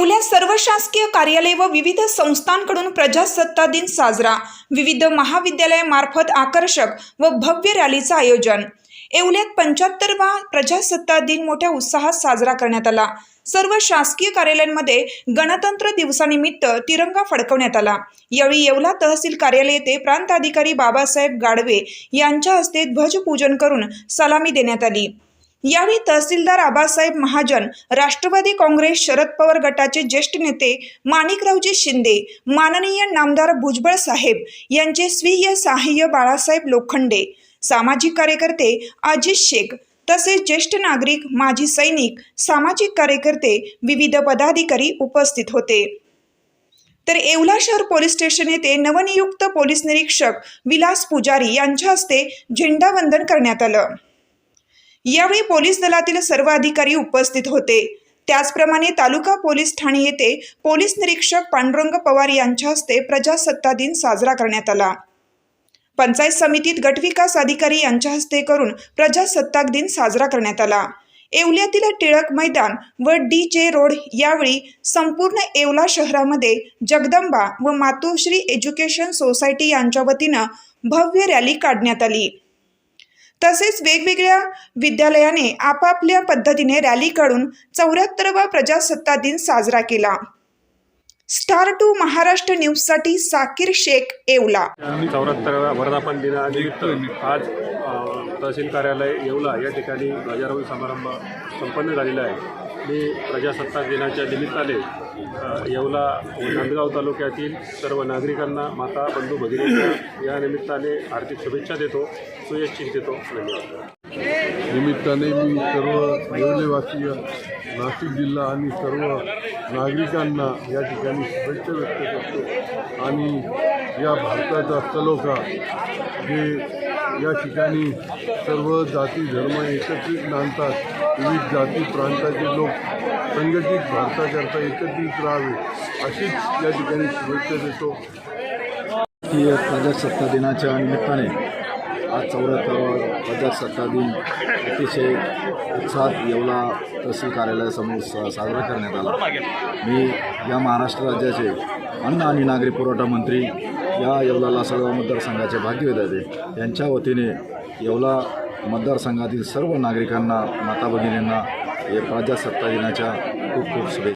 येवल्या सर्व शासकीय कार्यालय व विविध संस्थांकडून प्रजासत्ता दिन साजरा. विविध महाविद्यालयामार्फत आकर्षक व भव्य रॅलीचं आयोजन. येवल्यात पंच्याहत्तरवा प्रजासत्ता दिन मोठ्या उत्साहात साजरा करण्यात आला. सर्व शासकीय कार्यालयांमध्ये गणतंत्र दिवसानिमित्त तिरंगा फडकवण्यात आला. यावेळी येवला तहसील कार्यालय येथे प्रांताधिकारी बाबासाहेब गाडवे यांच्या हस्ते ध्वजपूजन करून सलामी देण्यात आली. यावेळी तहसीलदार आबासाहेब महाजन राष्ट्रवादी काँग्रेस शरद पवार गटाचे ज्येष्ठ नेते माणिकरावजी शिंदे माननीय नामदार भुजबळ साहेब यांचे स्वीय सहाय्य बाळासाहेब लोखंडे सामाजिक कार्यकर्ते अजित शेख तसेच ज्येष्ठ नागरिक माजी सैनिक सामाजिक कार्यकर्ते विविध पदाधिकारी उपस्थित होते. तर येवला शहर पोलीस स्टेशन येथे नवनियुक्त पोलीस निरीक्षक विलास पुजारी यांच्या हस्ते झेंडावंदन करण्यात आलं. यावेळी पोलीस दलातील सर्व अधिकारी उपस्थित होते. त्याचप्रमाणे तालुका पोलीस ठाणे येथे पोलीस निरीक्षक पांडुरंग पवार यांच्या हस्ते प्रजासत्ता दिन साजरा करण्यात आला. पंचायत समितीत गटविकास अधिकारी यांच्या हस्ते करून प्रजासत्ताक दिन साजरा करण्यात आला. येवल्यातील टिळक मैदान व डी जे रोड यावेळी संपूर्ण येवला शहरामध्ये जगदंबा व मातोश्री एज्युकेशन सोसायटी यांच्या वतीनं भव्य रॅली काढण्यात आली. तसेच वेगवेगळ्या विद्यालयाने आपापल्या पद्धतीने रॅली काढून चौऱ्याहत्तरवा प्रजासत्ताक दिन साजरा केला. स्टार टू महाराष्ट्र न्यूजसाठी साकीर शेख येवला. चौऱ्याहत्तराव्या वर्धापन दिनानिमित्त आज तहसील कार्यालय येवला या ठिकाणी ध्वजारोहण समारंभ संपन्न झालेला आहे. मी प्रजासत्ताक दिनाच्या निमित्ताने येवला व नांदगाव तालुक्यातील सर्व नागरिकांना माता बंधू भगिनींना या निमित्ताने हार्दिक शुभेच्छा देतो सुयश्चित देतो धन्यवाद. निमित्ताने मी सर्व येवलेवासीय नाशिक जिल्हा आणि सर्व नागरिकांना या ठिकाणी शुभेच्छा व्यक्त करतो. आणि या भारताचा सलोखा जे या ठिकाणी सर्व जाती धर्म एकत्रित नांदतात. विविध जाती प्रांताचे लोक संघटित भारताकरता एकत्रित राहावे. अशीच या ठिकाणी शुभेच्छा देतो. प्रजासत्ता दिनाच्या निमित्ताने आज चौऱ्याहत्तरावा प्रजासत्ता दिन अतिशय उत्साहात येवला तहसील कार्यालयासमोर सा साजरा करण्यात आला. मी या महाराष्ट्र राज्याचे अन्न आणि नागरी पुरवठा मंत्री या येवला लासलगाव मतदारसंघाचे भाग्यविधाते यांच्या वतीने येवला मतदारसंघातील सर्व नागरिकांना माता भगिनींना हे दिनाच्या खूप खूप शुभेच्छा.